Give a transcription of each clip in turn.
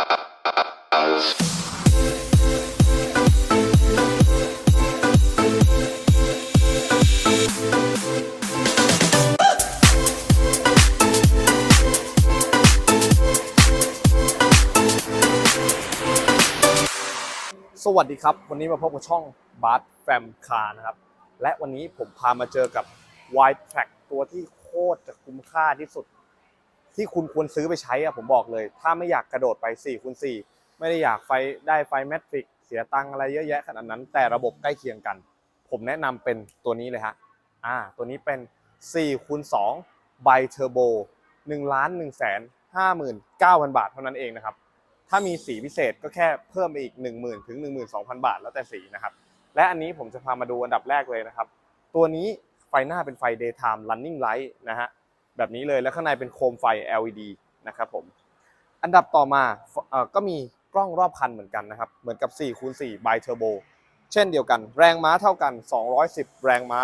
สวัสดีครับ วันนี้มาพบกับช่องบาร์แฟมคาร์นะครับ และวันนี้ผมพามาเจอกับ Wide Track ตัวที่โคตรจะคุ้มค่าที่สุด ที่คุณควรซื้อไปใช้อะผมบอกเลย ถ้าไม่อยากกระโดดไป4คูณ4ไม่ได้อยากไฟได้ไฟแมทริกเสียตังอะไรเยอะแยะขนาดนั้น แต่ระบบใกล้เคียงกัน ผมแนะนำเป็นตัวนี้เลยฮะอ่าตัวนี้เป็น4คูณ2 by Turbo 1ล้าน1แสน59,000 บาทเท่านั้นเองนะครับ ถ้ามีสีพิเศษก็แค่เพิ่มไปอีก 10,000 ถึง 12,000 บาท แล้วแต่สีนะครับ และอันนี้ผมจะพามาดูอันดับแรกเลยนะครับ ตัวนี้ไฟหน้าเป็นไฟ daytime running light นะฮะ แบบนี้เลยแล้วข้างในเป็นโคมไฟ LED นะครับผมอันดับต่อมาก็มีกล้องรอบคันเหมือนกันนะครับ เหมือนกับ4คูณ4 by turbo เช่นเดียวกัน แรงม้าเท่ากัน 210 แรงม้า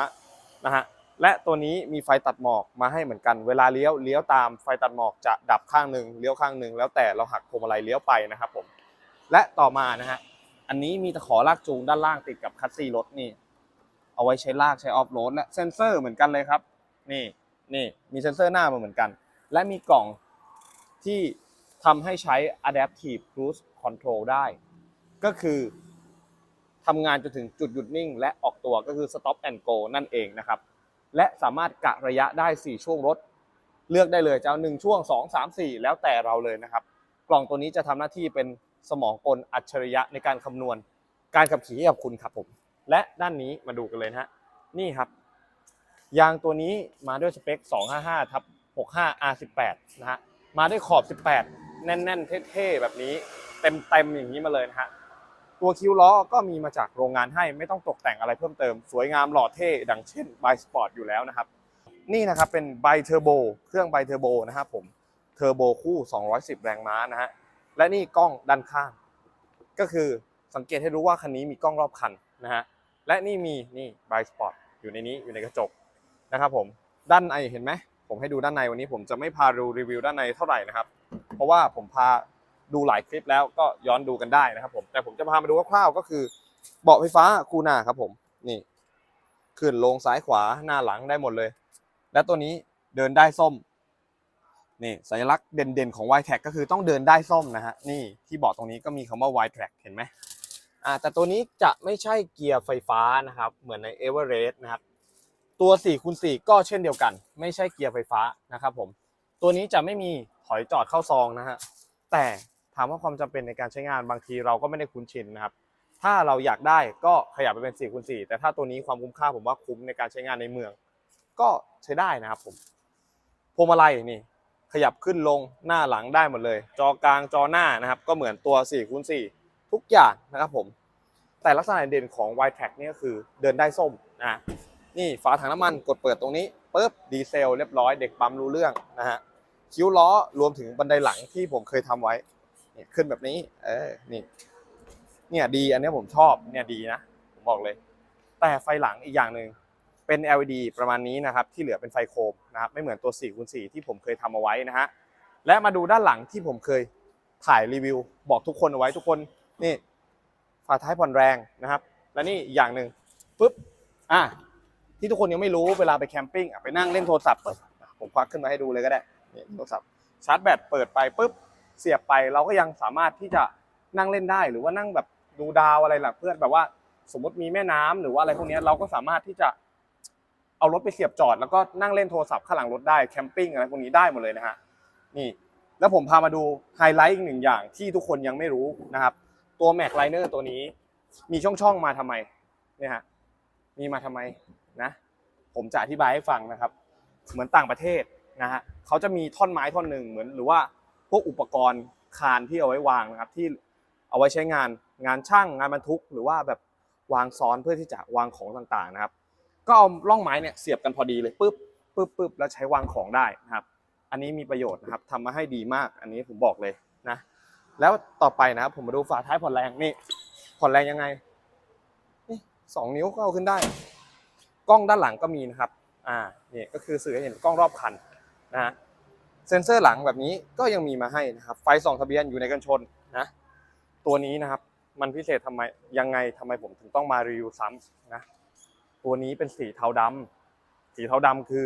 นะฮะและตัวนี้มีไฟตัดหมอกมาให้เหมือนกัน เวลาเลี้ยวเลี้ยวตามไฟตัดหมอกจะดับข้างหนึ่งเลี้ยวข้างหนึ่งแล้วแต่เราหักพวงมาลัยเลี้ยวไปนะครับผมและต่อมานะฮะอันนี้มีตะขอลากจูงด้านล่างติดกับคัสซีรถนี่ เอาไว้ใช้ลากใช้ออฟโรดและเซนเซอร์เหมือนกันเลยครับ นี่ นี่มีเซ็นเซอร์หน้ามาเหมือนกัน และมีกล่องที่ทำให้ใช้ adaptive cruise control ได้ ก็คือทำงานจนถึงจุดหยุดนิ่ง และออกตัวก็คือ stop and go นั่นเองนะครับ และสามารถกะระยะได้ 4 ช่วงรถ เลือกได้เลยจะเอา1ช่วง 2 3 4 แล้วแต่เราเลยนะครับ กล่องตัวนี้จะทำหน้าที่เป็นสมองกลอัจฉริยะในการคำนวณ การขับขี่ให้กับคุณครับผม และด้านนี้มาดูกันเลยนะฮะนี่ครับ ยางตัวนี้มาด้วยสเปค 255ทับ65 R18 นะฮะ มาด้วยขอบ 18 แน่นๆ เท่ๆ แบบนี้ เต็มๆ อย่างนี้มาเลยนะฮะ ตัวคิ้วล้อก็มีมาจากโรงงานให้ไม่ต้องตกแต่งอะไรเพิ่มเติม สวยงามหล่อเท่ ดังเช่น b บสปอร์ตอยู่แล้วนะครับ นี่นะครับเป็นไบเทอร์โบ เครื่องไบเทอร์โบนะครับผม เทอร์โบคู่ 210 แรงม้านะฮะ และนี่กล้องด้านข้าง ก็คือสังเกตให้รู้ว่าคันนี้มีกล้องรอบคันนะฮะ และนี่มีนี่ไบสปอร์ตอยู่ในนี้อยู่ในกระจก นะครับผมด้านในเห็นไหมผมให้ดูด้านในวันนี้ผมจะไม่พาดูรีวิวด้านในเท่าไหร่นะครับ เพราะว่าผมพาดูหลายคลิปแล้วก็ย้อนดูกันได้นะครับผมแต่ผมจะพามาดูคร่าวๆก็คือ เบาะไฟฟ้าคูน้าครับผมนี่ขึ้นลงซ้ายขวาหน้าหลังได้หมดเลย และตัวนี้เดินได้ส้มนี่สัญลักษณ์เด่นๆของ y t a g ก็คือต้องเดินได้ส้มนะฮะนี่ที่เบาะตรงนี้ก็มีคำว่า y t a g เห็นไหมอ่าแต่ตัวนี้จะไม่ใช่เกียร์ไฟฟ้านะครับ เหมือนใน Everest นะครับ ตัว4คูณ4ก็เช่นเดียวกัน ไม่ใช่เกียร์ไฟฟ้านะครับผมตัวนี้จะไม่มีถอยจอดเข้าซองนะฮะแต่ถามว่าความจำเป็นในการใช้งานบางทีเราก็ไม่ได้คุ้นชินนะครับถ้าเราอยากได้ก็ขยับไปเป็น4คูณ4แต่ถ้าตัวนี้ความคุ้มค่าผมว่าคุ้มในการใช้งานในเมือง ก็ใช้ได้นะครับผมพวงมาลัยนี่ขยับขึ้นลงหน้าหลังได้หมดเลย จอกลางจอหน้านะครับ ก็เหมือนตัว4คูณ4ทุกอย่างนะครับผมแต่ลักษณะเด่นของ y t r a c นี่ก็คือเดินได้ส้มนะ นี่ฝาถังน้ำมันกดเปิดตรงนี้ปุ๊บดีเซลเรียบร้อยเด็กปั๊มรู้เรื่องนะฮะคิ้วล้อรวมถึงบันไดหลังที่ผมเคยทำไว้เนี่ยขึ้นแบบนี้เออนี่เนี่ยดีอันนี้ผมชอบเนี่ยดีนะผมบอกเลย แต่ไฟหลังอีกอย่างหนึ่งเป็น LED ประมาณนี้นะครับที่เหลือเป็นไฟโคมนะครับไม่เหมือนตัว4คูณ4ที่ผมเคยทำเอาไว้นะฮะและมาดูด้านหลังที่ผมเคยถ่ายรีวิว บอกทุกคนเอาไว้ทุกคนนี่ฝาท้ายผ่อนแรงนะครับ และนี่อย่างหนึ่งปุ๊บอะ ที่ทุกคนยังไม่รู้เวลาไปแคมปิ้งอะไปนั่งเล่นโทรศัพท์ปุ๊บอะผมควักขึ้นมาให้ดูเลยก็ได้นี่โทรศัพท์ชาร์จแบตเปิดไปปุ๊บเสียบไปเราก็ยังสามารถที่จะนั่งเล่นได้หรือว่านั่งแบบดูดาวอะไรหลักเพื่อนแบบว่าสมมติมีแม่น้ำหรือว่าอะไรพวกนี้เราก็สามารถที่จะเอารถไปเสียบจอด แล้วก็นั่งเล่นโทรศัพท์ข้างหลังรถได้แคมปิ้งอะไรพวกนี้ได้หมดเลยนะฮะนี่แล้วผมพามาดูไฮไลท์อีกหนึ่งอย่างที่ทุกคนยังไม่รู้นะครับ ตัว Mac Liner ตัวนี้ มีช่องๆมาทำไมเนี่ยฮะมีมาทำไม นะผมจะอธิบายให้ฟังนะครับ เหมือนต่างประเทศนะฮะเขาจะมีท่อนไม้ท่อนหนึ่งเหมือนหรือว่าพวกอุปกรณ์คานที่เอาไว้วางนะครับที่เอาไว้ใช้งานงานช่างงานบรรทุก หรือว่าแบบวางซ้อนเพื่อที่จะวางของต่างๆนะครับ ก็เอาล่องไม้เนี่ยเสียบกันพอดีเลยปึ๊บปึ๊บปึ๊บแล้วใช้วางของได้นะครับ อันนี้มีประโยชน์นะครับทำมาให้ดีมากอันนี้ผมบอกเลยนะแล้วต่อไปนะครับผมมาดูฝาท้ายผ่อนแรงนี่ผ่อนแรงยังไงนี่สองนิ้วก็เอาขึ้นได้ กล้องด้านหลังก็มีนะครับอ่านี่ก็คือสื่อให้เห็นกล้องรอบคันนะฮะเซ็นเซอร์หลังแบบนี้ก็ยังมีมาให้นะครับไฟส่องทะเบียนอยู่ในกันชนนะตัวนี้นะครับมันพิเศษทำไมยังไงทำไมผมถึงต้องมารีวิวซ้ำนะตัวนี้เป็นสีเทาดำสีเทาดำคือ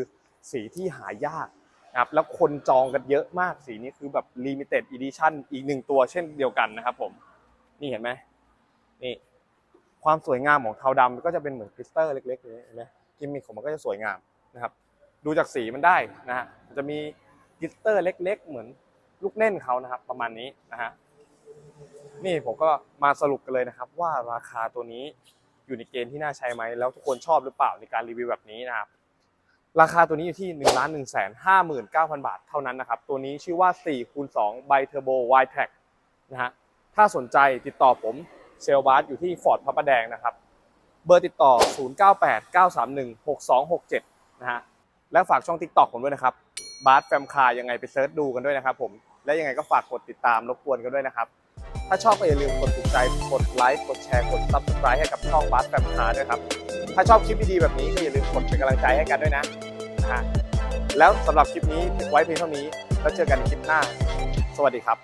สีที่หายากนะครับแล้วคนจองกันเยอะมากสีนี้คือแบบ limited edition อีกหนึ่งตัวเช่นเดียวกันนะครับผม นี่เห็นไหมนี่ ความสวยงามของเทาดำก็จะเป็นเหมือนคริสตัลเล็กๆเลยเห็นไหมกิมมิคของมันก็จะสวยงามนะครับ ดูจากสีมันได้นะฮะจะมีกลิตเตอร์เล็ก ๆ เหมือนลูกเล่นเขานะครับ ประมาณนี้นะฮะนี่ผมก็มาสรุปกันเลยนะครับ ว่าราคาตัวนี้อยู่ในเกณฑ์ที่น่าใช้ไหมแล้วทุกคนชอบหรือเปล่าในการรีวิวแบบนี้นะครับราคาตัวนี้อยู่ที่1นึ่งล้านหนึ่งแสนห้าหมื่นเก้าพันบาทเท่านั้นนะครับ ตัวนี้ชื่อว่า4คูณ2 b เทอร์โบ y t r a c นะฮะ ถ้าสนใจติดต่อผม เซลบาร์อยู่ที่ฟอร์ดพระประแดงนะครับ เบอร์ติดต่อ 0989316267 นะฮะ และฝากช่อง TikTok ผมด้วยนะครับ บาร์แฟมคายังไงไปเซิร์ชดูกันด้วยนะครับผม และยังไงก็ฝากกดติดตามรบกวนกันด้วยนะครับ ถ้าชอบก็อย่าลืมกดถูกใจ กดไลค์ กดแชร์ กด Subscribe ให้กับช่องบาร์แฟมคาด้วยครับ ถ้าชอบคลิปดีๆแบบนี้ก็อย่าลืมกดเป็นกำลังใจให้กันด้วยนะนะฮะแล้วสำหรับคลิปนี้ไว้เพียงเท่านี้ แล้วเจอกันในคลิปหน้า สวัสดีครับ